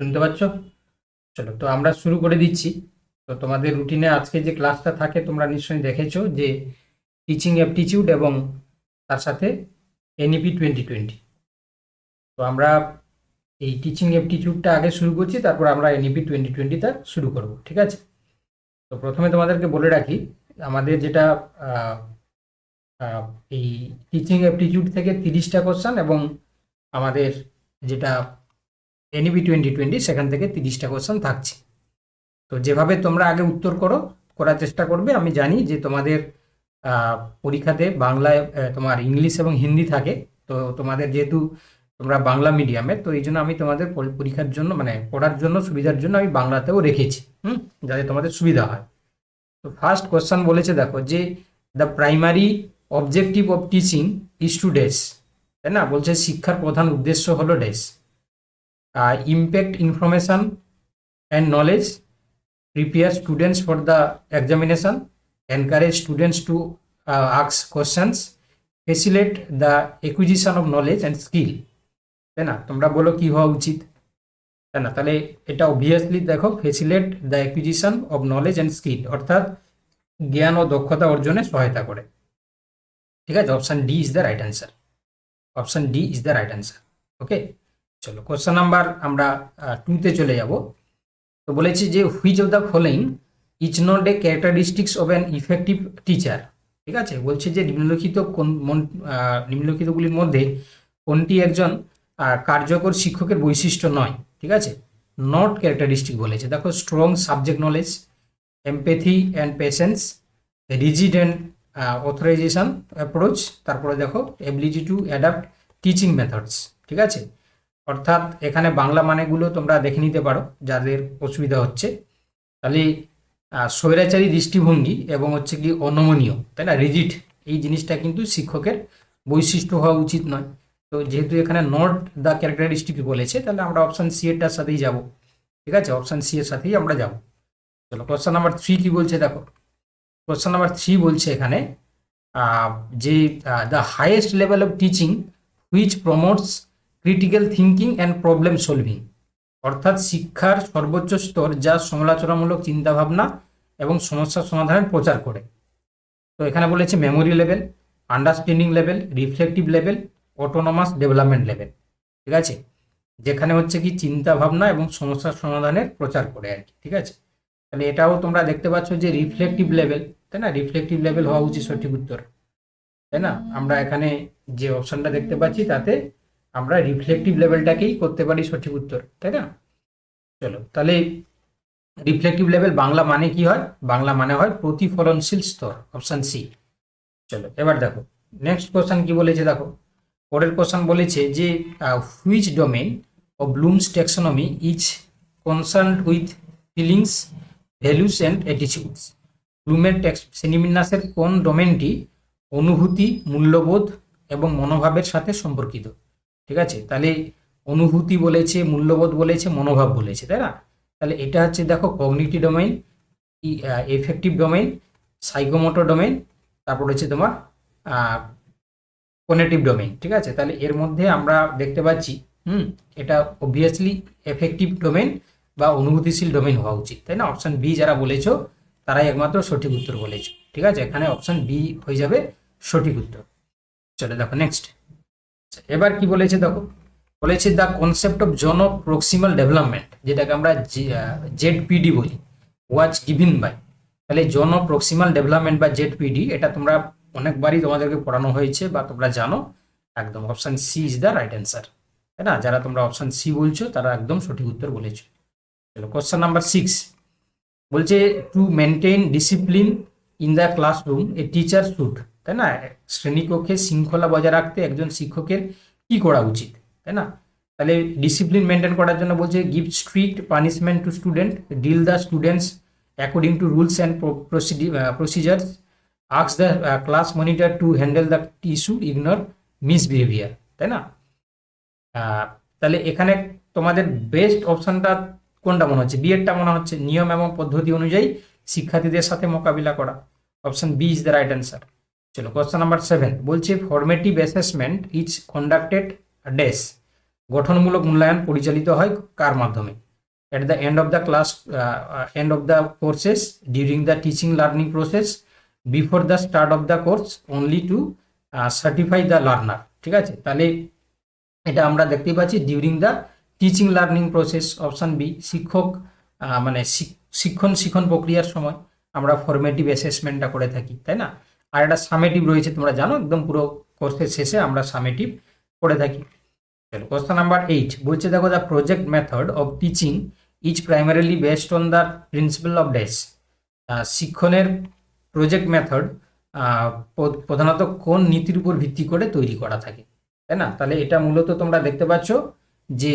শুনতে পাচ্ছ? চলো, তো আমরা শুরু করে দিচ্ছি। তো তোমাদের রুটিনে আজকে যে ক্লাসটা থাকে, তোমরা নিশ্চয়ই দেখেছ যে টিচিং অ্যাপটিটিউড এবং তার সাথে এনইপি টোয়েন্টি টোয়েন্টি তো আমরা এই টিচিং অ্যাপটিটিউডটা আগে শুরু করছি, তারপর আমরা এনইপি টোয়েন্টি টোয়েন্টিটা শুরু করব, ঠিক আছে? তো প্রথমে তোমাদেরকে বলে রাখি, আমাদের যেটা এই টিচিং অ্যাপটিটিউড থেকে তিরিশটা কোশ্চান এবং আমাদের যেটা এনইপি টোয়েন্টি টোয়েন্টি সেখান থেকে তিরিশটা কোশ্চেন থাকছে। তো যেভাবে তোমরা আগে উত্তর করো, করার চেষ্টা করবে। আমি জানি যে তোমাদের পরীক্ষাতে বাংলায় তোমার ইংলিশ এবং হিন্দি থাকে। তো তোমাদের যেহেতু তোমরা বাংলা মিডিয়ামে তো এই জন্য আমি তোমাদের পরীক্ষার জন্য মানে পড়ার জন্য, সুবিধার জন্য আমি বাংলাতেও রেখেছি, হুম? যাতে তোমাদের সুবিধা হয়। তো ফার্স্ট কোশ্চেন বলেছে দেখো যে the primary objective of teaching is to dash তাই না? বলছে শিক্ষার প্রধান উদ্দেশ্য হলো dash impact information and knowledge prepare students for the examination encourage students to আক্স questions facilitate the acquisition of knowledge and skill তাই না? তোমরা বলো কি হওয়া উচিত? তাই না? তাহলে এটা অবভিয়াসলি দেখো facilitate the acquisition of knowledge and skill অর্থাৎ জ্ঞান ও দক্ষতা অর্জনে সহায়তা করে। ঠিক আছে? Option D is the right answer option D is the right answer okay চলো কোশ্চেন নাম্বার আমরা টুতে চলে যাব। তো বলেছি যে which of the following is not a characteristics of an effective teacher ঠিক আছে? বলছে যে, নিম্নলিখিত কোন, মন- নিম্নলিখিতগুলির মধ্যে কোনটি একজন কার্যকর শিক্ষকের বৈশিষ্ট্য নয়? ঠিক আছে? নট ক্যারেক্টারিস্টিক বলেছে। দেখো strong subject knowledge empathy and patience rigid and authorization approach তারপরে দেখো ability to adapt teaching methods ঠিক আছে? অর্থাৎ এখানে বাংলা মানেগুলো তোমরা দেখে নিতে পারো, যাদের অসুবিধা হচ্ছে। তাহলে স্বৈরাচারী দৃষ্টিভঙ্গি এবং হচ্ছে কি অনমনীয়, তাই না? রিজিট, এই জিনিসটা কিন্তু শিক্ষকের বৈশিষ্ট্য হওয়া উচিত নয়। তো যেহেতু এখানে নট দ্য ক্যারেক্টারিস্টিক বলেছে, তাহলে আমরা অপশন সি এরটার সাথেই যাব। ঠিক আছে? অপশন সি এর সাথেই আমরা যাব। চলো কোশ্চেন নাম্বার থ্রি কি বলছে দেখো? কোশ্চেন নাম্বার থ্রি বলছে এখানে যে the highest level of teaching which promotes critical thinking and problem solving অর্থাৎ শিক্ষার সর্বোচ্চ স্তর যা সমালোচনামূলক চিন্তাভাবনা এবং সমস্যা সমাধানের প্রচার করে। তো এখানে বলেছে memory level understanding level reflective level autonomous development level ঠিক আছে? যেখানে হচ্ছে কি চিন্তা ভাবনা এবং সমস্যার সমাধানের প্রচার করে আর কি। ঠিক আছে? তাহলে এটাও তোমরা দেখতে পাচ্ছ যে রিফ্লেকটিভ লেভেল তাই না? রিফ্লেকটিভ লেভেল হওয়া উচিত সঠিক উত্তর। তাই না? আমরা এখানে যে অপশনটা দেখতে পাচ্ছি, তাতে আমরা রিফ্লেকটিভ লেভেলটাকেই করতে পারি সঠিক উত্তর, তাই না? চলো, তাহলে রিফ্লেকটিভ লেভেল বাংলা মানে কি হয়? বাংলা মানে হয় প্রতিফলনশীল স্তর অপশন সি চলো, এবার দেখো নেক্সট কোশ্চেন কি বলেছে দেখো? পরের কোশ্চেন বলেছে যে which domain of Bloom's taxonomy is concern with feelings values and attitudes ব্লুমের টেক্স শ্রেণীবিন্যাসের কোন ডোমেনটি অনুভূতি, মূল্যবোধ এবং মনোভাবের সাথে সম্পর্কিত? ঠিক আছে? তাহলে অনুভূতি বলেছে, মূল্যবোধ বলেছে, মনোভাব বলেছে, তাই না? তাহলে এটা হচ্ছে দেখো cognitive domain affective domain psychomotor domain তারপর হচ্ছে তোমার কোনেটিভ ডোমেইন ঠিক আছে? তাহলে এর মধ্যে আমরা দেখতে পাচ্ছি, হুম, এটা অবভিয়াসলি এফেক্টিভ ডোমেইন বা অনুভূতিশীল ডোমেইন হওয়া উচিত, তাই না? অপশন বি যারা বলেছ, তারাই একমাত্র সঠিক উত্তর বলেছ, ঠিক আছে? এখানে অপশন বি হয়ে যাবে সঠিক উত্তর। চলে দেখো নেক্সট এবার কি বলেছে দেখো? বলেছে the concept of zone proximal development যেটাকে আমরা জেড পিডি বলি ওয়াচ গিভিন বাই তাহলে জন প্রক্সিমাল ডেভেলপমেন্ট বা জেড পিডি এটা তোমরা অনেকবারই তোমাদেরকে পড়ানো হয়েছে বা তোমরা জানো। একদম option C is the right answer তাই না? যারা তোমরা অপশন সি বলছো, তারা একদম সঠিক উত্তর বলেছ। চলো কোশ্চেন নাম্বার সিক্স বলছে to maintain discipline in the classroom a teacher should তাই না? শ্রেণীকক্ষে শৃঙ্খলা বজায় রাখতে একজন শিক্ষকের কি করা উচিত? তাই না? তাহলে ডিসিপ্লিন মেনটেন করার জন্য বলছে give strict punishment to student deal the students according to rules and procedures আক্স the class monitor to handle the issue ignore misbehaviour তাই না? তাহলে এখানে তোমাদের বেস্ট অপশনটা কোনটা মনে হচ্ছে? বিএডটা মনে হচ্ছে নিয়ম এবং পদ্ধতি অনুযায়ী শিক্ষার্থীদের সাথে মোকাবিলা করা। Option B is the right answer চলো কোশ্চেন নাম্বার সেভেন বলছে formative assessment is conducted dash গঠনমূলক মূল্যায়ন পরিচালিত হয় কার মাধ্যমে? Of the class uh, uh, end of the courses during the teaching learning process before the start of the course only to uh, certify the learner ঠিক আছে? তাহলে এটা আমরা দেখতে পাচ্ছি during the teaching learning process option B শিক্ষক মানে শিক- শিক্ষণ শিক্ষণ প্রক্রিয়ার সময় আমরা ফরমেটিভ অ্যাসেসমেন্টটা করে থাকি তাই না? আর একটা সামেটিভ রয়েছে, তোমরা জানো, একদম পুরো কোর্সের শেষে আমরা সামেটিভ করে থাকি। চলো কোশ্চেন নাম্বার এইট বলছে দেখো the project method of teaching is primarily based on the principle of dash শিক্ষণের project method প্রধানত কোন নীতির উপর ভিত্তি করে তৈরি করা থাকে, তাই না? তাহলে এটা মূলত তোমরা দেখতে পাচ্ছ যে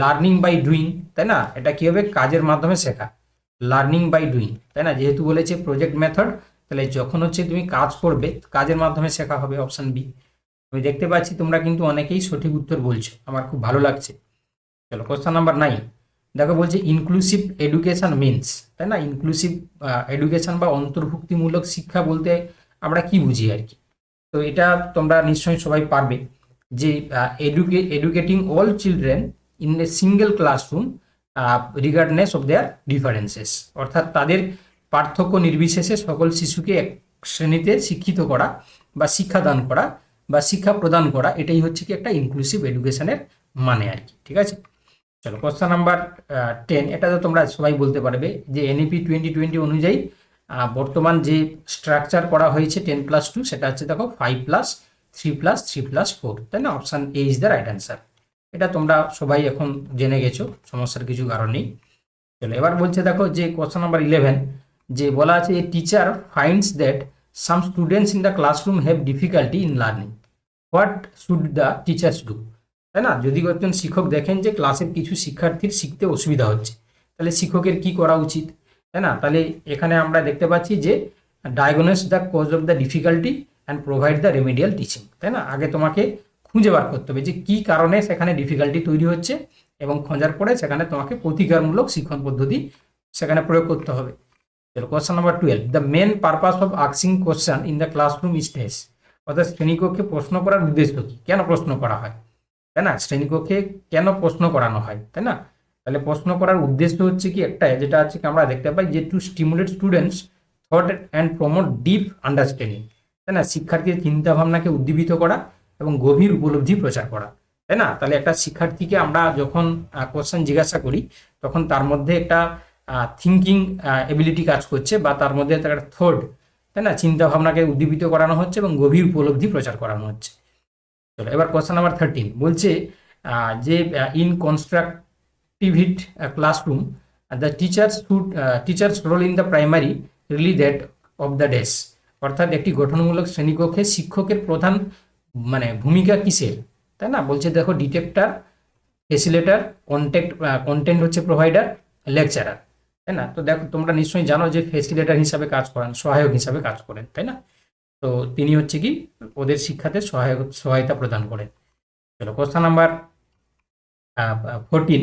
লার্নিং বাই ডুইং তাই না? এটা কি হবে? কাজের মাধ্যমে শেখা। লার্নিং বাই ডুইং তাই না? যেহেতু বলেছে প্রজেক্ট মেথড তাহলে যখন হচ্ছে তুমি কাজ করবে, কাজের মাধ্যমে শেখা হবে অপশন বি আমি দেখতে পাচ্ছি তোমরা কিন্তু অনেকেই সঠিক উত্তর বলছো, আমার খুব ভালো লাগছে। চলো কোশ্চেন নাম্বার নাইন দেখো বলছে ইনক্লুসিভ এডুকেশন মিনস তাই না? ইনক্লুসিভ এডুকেশন বা অন্তর্ভুক্তিমূলক শিক্ষা বলতে আমরা কি বুঝি আর কি? তো এটা তোমরা নিশ্চয়ই সবাই পারবে যে এডুকে educating all children in a single classroom regardless of their differences অর্থাৎ তাদের পার্থক্য নির্বিশেষে সকল শিশুকে এক শ্রেণীতে শিক্ষিত করা বা শিক্ষাদান করা বা শিক্ষা প্রদান করা, এটাই হচ্ছে কি একটা ইনক্লুসিভ এডুকেশনের মানে আর কি, ঠিক আছে? চলো কোশ্চেন নাম্বার টেন এটা তো তোমরা সবাই বলতে পারবে যে এনইপি টোয়েন্টি টোয়েন্টি অনুযায়ী বর্তমান যে স্ট্রাকচার করা হয়েছে টেন প্লাস টু সেটা হচ্ছে দেখো five plus three plus three plus four তাই না? Option A is the right answer এটা তোমরা সবাই এখন জেনে গেছো, সমস্যার কিছু কারণ নেই। চলো, এবার বলছে দেখো যে কোশ্চেন নাম্বার ইলেভেন যে বলা আছে a teacher finds that some students in the classroom have difficulty in learning what should the teachers do তাই না? যদি একজন শিক্ষক দেখেন যে ক্লাসের কিছু শিক্ষার্থীর শিখতে অসুবিধা হচ্ছে, তাহলে শিক্ষকের কি করা উচিত? তাই না? তাহলে এখানে আমরা দেখতে পাচ্ছি যে diagnose the cause of the difficulty and provide the remedial teaching তাই না? আগে তোমাকে খুঁজে বার করতে হবে যে কি কারণে সেখানে ডিফিকাল্টি তৈরি হচ্ছে এবং খোঁজার পরে সেখানে তোমাকে প্রতিকারমূলক শিক্ষণ পদ্ধতি সেখানে প্রয়োগ করতে হবে। Question number twelve the main purpose of আক্সিং question in the classroom is অর্থাৎ শ্রেণীকক্ষে প্রশ্ন করার উদ্দেশ্য কি? কেন প্রশ্ন করা হয়? তাই না? শ্রেণীকক্ষে কেন প্রশ্ন করানো হয়? তাই না? তাহলে প্রশ্ন করার উদ্দেশ্য হচ্ছে কি একটাই, যেটা হচ্ছে কি আমরা দেখতে পাই যে to stimulate students thought and promote deep understanding তাই না? শিক্ষার্থীর চিন্তা ভাবনাকে উদ্দীপিত করা এবং গভীর উপলব্ধি প্রচার করা। তাই না? তাহলে একটা শিক্ষার্থীকে আমরা যখন কোশ্চেন জিজ্ঞাসা করি, তখন তার মধ্যে একটা থিঙ্কিং এবিলিটি কাজ করছে বা তার মধ্যে তার একটা থট তাই না? চিন্তা ভাবনাকে উদ্দীপিত করানো হচ্ছে এবং গভীর উপলব্ধি প্রচার করানো হচ্ছে। চলো, এবার কোশ্চেন নাম্বার থার্টিন বলছে যে in constructivist classroom the teachers should teachers role in the primarily that of the dash অর্থাৎ একটি গঠনমূলক শ্রেণীকক্ষে শিক্ষকের প্রধান মানে ভূমিকা কিসের? তাই না? বলছে, দেখো ডিটেক্টর ফেসিলেটার কন্টেক্ট কন্টেন্ট হচ্ছে প্রোভাইডার লেকচারার তাই না? তো দেখো, তোমরা নিশ্চয়ই জানো যে ফেসিলেটার হিসাবে কাজ করেন, সহায়ক হিসাবে কাজ করেন, তাই না? তো তিনি হচ্ছে কি, ওদের শিক্ষাতে সহায়ক, সহায়তা প্রদান করেন। চলো question number fourteen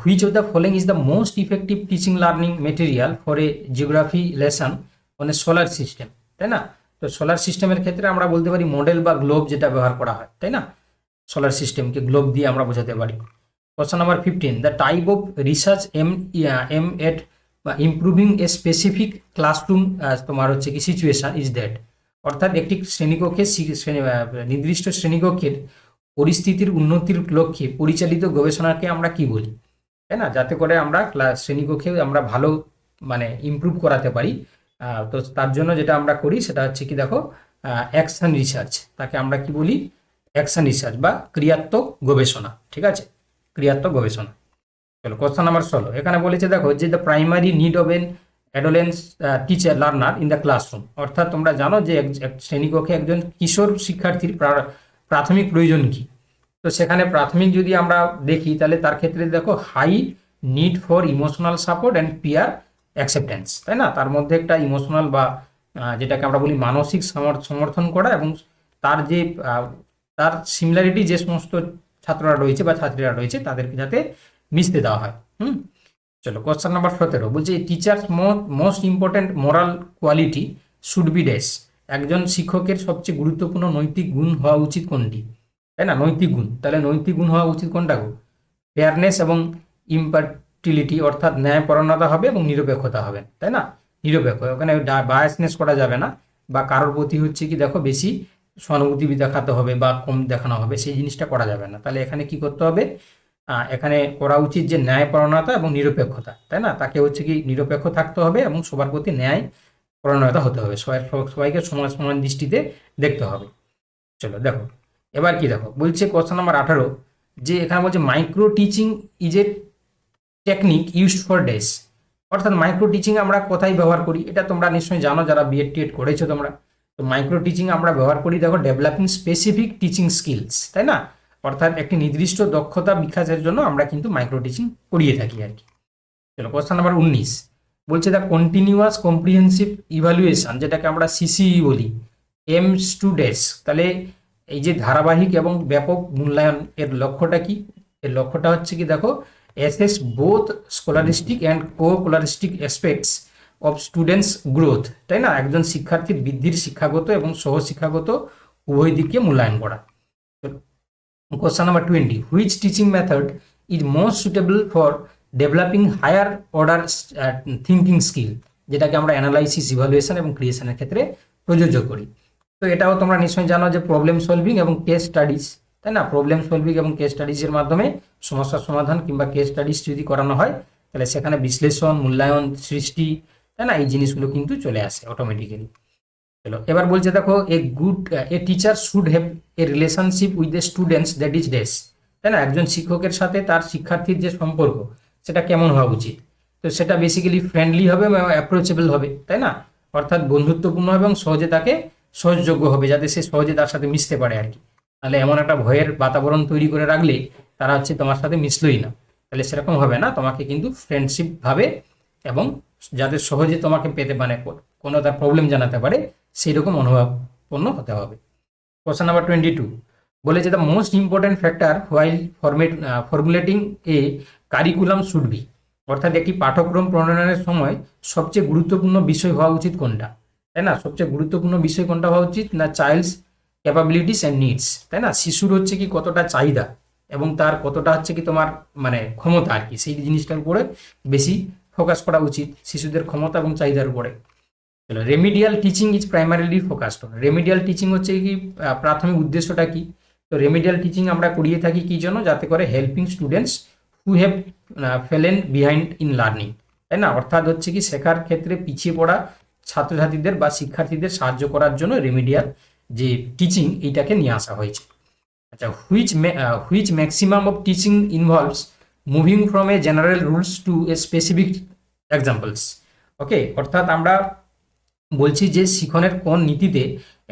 which of the following is the most effective teaching learning material for a geography lesson on a solar system তাই না? তো সোলার সিস্টেমের ক্ষেত্রে আমরা বলতে পারি মডেল বা গ্লোব যেটা ব্যবহার করা হয়, তাই না? সোলার সিস্টেমকে গ্লোব দিয়ে আমরা বোঝাতে পারি। Question number fifteen the type of research aim aim at বা ইমপ্রুভিং এ স্পেসিফিক ক্লাসরুম তোমার হচ্ছে কি সিচুয়েশন ইজ দ্যাট অর্থাৎ একটি শ্রেণীকক্ষে শি- শ্রেণী- আহ, নির্দিষ্ট শ্রেণীকক্ষের পরিস্থিতির উন্নতির লক্ষ্যে পরিচালিত গবেষণাকে আমরা কি বলি? তাই না? যাতে করে আমরা ক্লাস শ্রেণীকক্ষে আমরা ভালো মানে ইমপ্রুভ করাতে পারি। তো তার জন্য যেটা আমরা করি সেটা হচ্ছে কি দেখো অ্যাকশন রিসার্চ তাকে আমরা কি বলি? অ্যাকশন রিসার্চ বা ক্রিয়াত্মক গবেষণা ঠিক আছে? ক্রিয়াত্মক গবেষণা। চলো কোশ্চেন নাম্বার ষোলো। এখানে বলেছে, দেখো, যে the primary need of an adolescent teacher learner in the classroom অর্থাৎ তোমরা জানো যে শ্রেণীকক্ষে একজন কিশোর শিক্ষার্থীর প্রাথমিক প্রয়োজন কি? তো সেখানে প্রাথমিক যদি আমরা দেখি, তাহলে তার ক্ষেত্রে দেখো high need for emotional support and peer acceptance তাই না? তার মধ্যে একটা ইমোশনাল বা যেটাকে আমরা বলি মানসিক সমর্থন করা এবং তার যে তার সিমিলারিটি যে সমস্ত ছাত্ররা রয়েছে বা ছাত্রীরা রয়েছে, তাদেরকে যাতে মিশতে দেওয়া হয়। হুম? চলো কোশ্চেন নাম্বার সতেরো। বলছে teachers most important moral quality should be dash একজন শিক্ষকের সবচেয়ে গুরুত্বপূর্ণ নৈতিক গুণ হওয়া উচিত কোনটি? তাই না? নৈতিক গুণ। তাহলে নৈতিক গুণ হওয়া উচিত কোনটা গো? ফেয়ারনেস এবং ইম্পার্টিলিটি অর্থাৎ ন্যায়পরণতা হবে এবং নিরপেক্ষতা হবে। তাই না? নিরপেক্ষ। ওখানে বায়াসনেস করা যাবে না। বা কারোর প্রতি হচ্ছে কি, দেখো, বেশি সহানুভূতি দেখাতে হবে বা কম দেখানো হবে, সেই জিনিসটা করা যাবে না। তাহলে এখানে কি করতে হবে? এখানে করা উচিত যে ন্যায়পরণতা এবং নিরপেক্ষতা, তাই না? তাকে হচ্ছে কি নিরপেক্ষ থাকতে হবে এবং সবার প্রতি ন্যায় পরণতা হতে হবে। সবাই, সবাইকে সমান সমান দৃষ্টিতে দেখতে হবে। চলো, দেখো। এবার কি দেখো? বলছে কোশ্চেন নাম্বার আঠারো, যে এখানে বলছে micro teaching is a technique used for dash অর্থাৎ মাইক্রো টিচিং আমরা কোথায় ব্যবহার করি? এটা তোমরা নিশ্চয়ই জানো, যারা বিএড টিএড করেছ তোমরা। তো মাইক্রো টিচিং আমরা ব্যবহার করি, দেখো ডেভেলপিং স্পেসিফিক টিচিং স্কিলস তাই না? অর্থাৎ একটি নির্দিষ্ট দক্ষতা বিকাশের জন্য আমরা কিন্তু মাইক্রো টিচিং করিয়ে থাকি আর কি। চলো কোশ্চেন নাম্বার উনিশ। বলছে দ্য কন্টিনিউয়াস কম্প্রিহেন্সিভ ইভ্যালুয়েশন যেটাকে আমরা সিসিই বলি এমস টু ডেস তাহলে এই যে ধারাবাহিক এবং ব্যাপক মূল্যায়ন, এর লক্ষ্যটা কি? এর লক্ষ্যটা হচ্ছে কি, দেখো assess both scholastic and co scholastic aspects of students growth তাই না? একজন শিক্ষার্থীর বৃদ্ধির শিক্ষাগত এবং সহ শিক্ষাগত উভয় দিককে মূল্যায়ন করা। Question number twenty which teaching method is most suitable for developing higher order thinking skill যেটাকে আমরা অ্যানালাইসিস ইভালুয়েশন এবং ক্রিয়েশনের ক্ষেত্রে প্রযোজ্য করি। তো এটাও তোমরা নিশ্চয়ই জানো যে প্রবলেম সলভিং এবং কেস স্টাডিজ তাই না? প্রবলেম সলভিং এবং কেস স্টাডিজের মাধ্যমে সমস্যার সমাধান কিংবা কেস স্টাডিজ যদি করানো হয়, তাহলে সেখানে বিশ্লেষণ, মূল্যায়ন, সৃষ্টি তাই না? এই জিনিসগুলো কিন্তু চলে আসে অটোমেটিক্যালি চলো, এবার বলছে, দেখো a good a teacher should have a relationship with the students that is dash তাই না? একজন শিক্ষকের সাথে তার শিক্ষার্থীর যে সম্পর্ক, সেটা কেমন হওয়া উচিত? তো সেটা বেসিক্যালি ফ্রেন্ডলি হবে এবং অ্যাপ্রোচেবল হবে, তাই না? অর্থাৎ বন্ধুত্বপূর্ণ এবং সহজে তাকে সহজযোগ্য হবে, যাতে সে সহজে তার সাথে মিশতে পারে আর কি। তাহলে এমন একটা ভয়ের বাতাবরণ তৈরি করে রাখলে তারা হচ্ছে তোমার সাথে মিশলই না। তাহলে সেরকম হবে না, তোমাকে কিন্তু ফ্রেন্ডশিপভাবে এবং যাতে সহজে তোমাকে পেতে মানে কোনো তার প্রবলেম জানাতে পারে সেই রকম অনুভবপূর্ণ হতে হবে। কোশ্চেন নাম্বার টোয়েন্টি টু বলেছে the most important factor while format formulating a curriculum should be অর্থাৎ একটি পাঠ্যক্রম প্রণয়নের সময় সবচেয়ে গুরুত্বপূর্ণ বিষয় হওয়া উচিত কোনটা? তাই না? সবচেয়ে গুরুত্বপূর্ণ বিষয় কোনটা হওয়া উচিত? না চাইল্ডস ক্যাপাবিলিটিস অ্যান্ড নিডস তাই না? শিশুর হচ্ছে কি কতটা চাহিদা এবং তার কতটা হচ্ছে কি তোমার মানে ক্ষমতা আর কি? সেই জিনিসটার উপরে বেশি ফোকাস করা উচিত শিশুদের ক্ষমতা এবং চাহিদার উপরে। Remedial teaching is primarily focused remedial teaching হচ্ছে কি প্রাথমিক উদ্দেশ্যটা কি? তো রেমিডিয়াল টিচিং আমরা করিয়ে থাকি কি জন্য? যাতে করে helping students who have fallen behind in learning তাই না? অর্থাৎ হচ্ছে কি, শেখার ক্ষেত্রে পিছিয়ে পড়া ছাত্রছাত্রীদের বা শিক্ষার্থীদের সাহায্য করার জন্য রেমিডিয়াল যে টিচিং এইটাকে নিয়ে আসা হয়েছে। আচ্ছা which which maximum of teaching involves moving from a general rules to a specific examples okay অর্থাৎ আমরা বলছি যে শিখনের কোন নীতিতে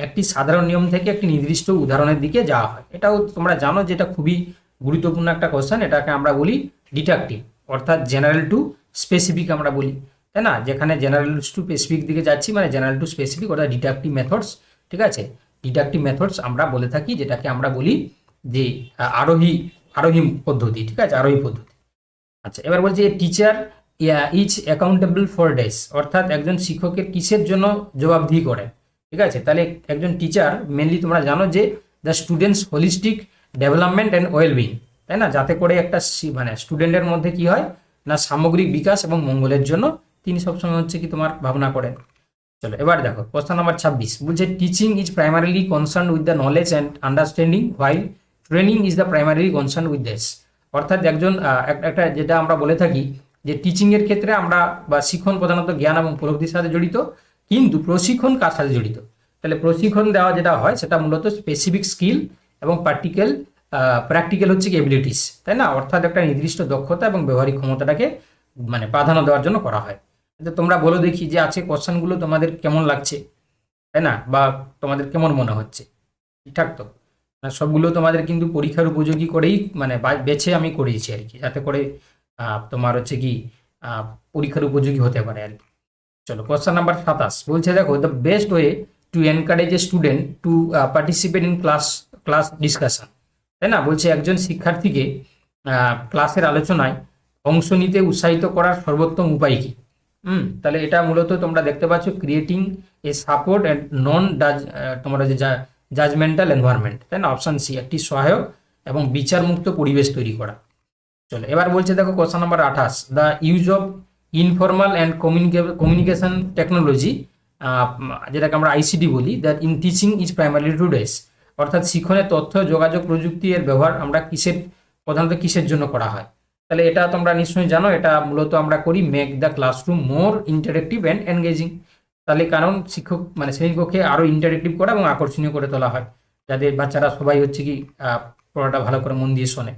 একটি সাধারণ নিয়ম থেকে একটি নির্দিষ্ট উদাহরণের দিকে যাওয়া হয়। এটাও তোমরা জানো যে এটা খুবই গুরুত্বপূর্ণ একটা কোশ্চেন এটাকে আমরা বলি ডিটাকটিভ অর্থাৎ জেনারেল টু স্পেসিফিক আমরা বলি। তাই না? যেখানে জেনারেল টু স্পেসিফিক দিকে যাচ্ছি মানে জেনারেল টু স্পেসিফিক অর্থাৎ ডিটাকটিভ মেথডস ঠিক আছে? ডিটাকটিভ মেথডস আমরা বলে থাকি যেটাকে আমরা বলি যে আরোহী আরোহী পদ্ধতি, ঠিক আছে? আরোহী পদ্ধতি। আচ্ছা এবার বলছি teacher is accountable for dash অর্থাৎ একজন শিক্ষকের কিসের জন্য জবাবদিহি করে। ঠিক আছে? তাহলে একজন টিচার মেনলি তোমরা জানো যে the students holistic development and wellbeing তাই না? যাতে করে একটা মানে স্টুডেন্টের মধ্যে কি হয়? না, সামগ্রিক বিকাশ এবং মঙ্গলের জন্য তিনি সবসময় হচ্ছে কি তোমার ভাবনা করেন। চলো, এবার দেখো, প্রশ্ন নাম্বার ছাব্বিশ। বলছে teaching is primarily concern with the knowledge and understanding while training is the primarily concern with this অর্থাৎ একজন একটা যেটা আমরা বলে থাকি যে টিচিংয়ের ক্ষেত্রে আমরা বা শিক্ষণ প্রধানত জ্ঞান এবং উপলব্ধির সাথে জড়িত, কিন্তু প্রশিক্ষণ কার সাথে জড়িত? তাহলে প্রশিক্ষণ দেওয়া যেটা হয় সেটা মূলত স্পেসিফিক স্কিল এবং প্র্যাকটিক্যাল প্র্যাকটিক্যাল হচ্ছে এবিলিটিস তাই না? অর্থাৎ একটা নির্দিষ্ট দক্ষতা এবং ব্যবহারিক ক্ষমতাটাকে মানে প্রাধান্য দেওয়ার জন্য করা হয়। তোমরা বলো দেখি যে আছে কোশ্চেনগুলো তোমাদের কেমন লাগছে, তাই না? বা তোমাদের কেমন মনে হচ্ছে? ঠিকঠাক তো? সবগুলো তোমাদের কিন্তু পরীক্ষার উপযোগী করেই মানে বেছে আমি করিয়েছি আর কি, যাতে করে তোমার হচ্ছে কি পরীক্ষার উপযোগী হতে পারে আর কি। চলো কোশ্চেন নাম্বার সাতাশ। বলছে, দেখো the best way to encourage a student to participate in class class discussion তাই না? বলছে, একজন শিক্ষার্থীকে ক্লাসের আলোচনায় অংশ নিতে উৎসাহিত করার সর্বোত্তম উপায় কি? হুম, তাহলে এটা মূলত তোমরা দেখতে পাচ্ছ creating a support and non does তোমার যে জাজমেন্টাল এনভায়রনমেন্ট তাই না অপশন সি একটি সহায়ক এবং বিচারমুক্ত পরিবেশ তৈরি করা। চলো, এবার বলছে দেখো কোশ্চেন নাম্বার আঠাশ। The use of informal and communication technology যেটাকে আমরা আইসিটি বলি that in teaching is primary to ডেস অর্থাৎ শিক্ষণে তথ্য, যোগাযোগ, প্রযুক্তি এর ব্যবহার আমরা কিসের, প্রধানত কিসের জন্য করা হয়? তাহলে এটা তোমরা নিশ্চয়ই জানো, এটা মূলত আমরা করি make the classroom more interactive and engaging তাহলে কারণ শিক্ষক মানে শ্রেণীকক্ষে আরও ইন্টারেক্টিভ করা এবং আকর্ষণীয় করে তোলা হয়। যাতে বাচ্চারা সবাই হচ্ছে কি পড়াটা ভালো করে মন দিয়ে শোনে।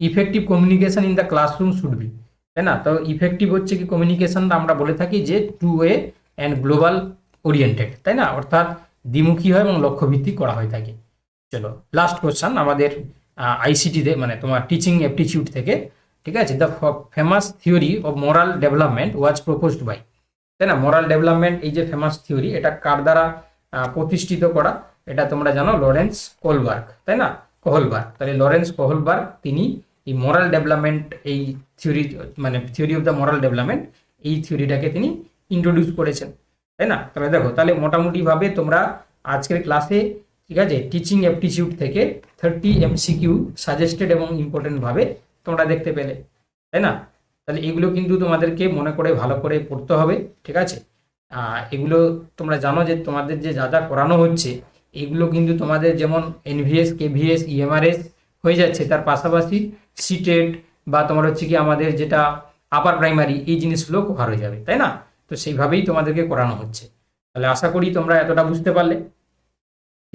Effective communication in the classroom should be তাই না? তো ইফেক্টিভ হচ্ছে কি কমিউনিকেশনটা আমরা বলে থাকি যে two way and global oriented তাই না? অর্থাৎ দ্বিমুখী হয় এবং লক্ষ্যভিত্তিক করা হয়ে থাকে। চলো লাস্ট কোশ্চেন আমাদের আইসিটিতে মানে তোমার টিচিং অ্যাপটিচিউড থেকে, ঠিক আছে? The famous theory of moral development was proposed by তাই না? মরাল ডেভেলপমেন্ট এই যে ফেমাস থিওরি এটা কার দ্বারা প্রতিষ্ঠিত করা? এটা তোমরা জানো লরেন্স কোলবার্গ তাই না? কোহলবার্গ তাহলে লরেন্স কোহলবার্গ তিনি এই মরাল ডেভেলপমেন্ট এই থিওরি মানে theory of the moral development এই থিওরিটাকে তিনি ইন্ট্রোডিউস করেছেন, তাই না? তাহলে দেখো, তাহলে মোটামুটিভাবে তোমরা আজকের ক্লাসে ঠিক আছে টিচিং অ্যাপটিচিউড থেকে থার্টি এমসিকিউ সাজেস্টেড এবং ইম্পর্টেন্টভাবে তোমরা দেখতে পেলে, তাই না? তাহলে এগুলো কিন্তু তোমাদেরকে মনে করে, ভালো করে পড়তে হবে, ঠিক আছে? এগুলো তোমরা জানো যে তোমাদের যে যা যা করানো হচ্ছে, এগুলো কিন্তু তোমাদের যেমন এনভিএস কেভিএস ইএমআরএস হয়ে যাচ্ছে, তার পাশাপাশি সিটেট বা তোমার হচ্ছে কি আমাদের যেটা আপার প্রাইমারি এই জিনিসগুলো কভার হয়ে যাবে, তাই না? তো সেইভাবেই তোমাদেরকে করানো হচ্ছে। তাহলে আশা করি তোমরা এতটা বুঝতে পারলে।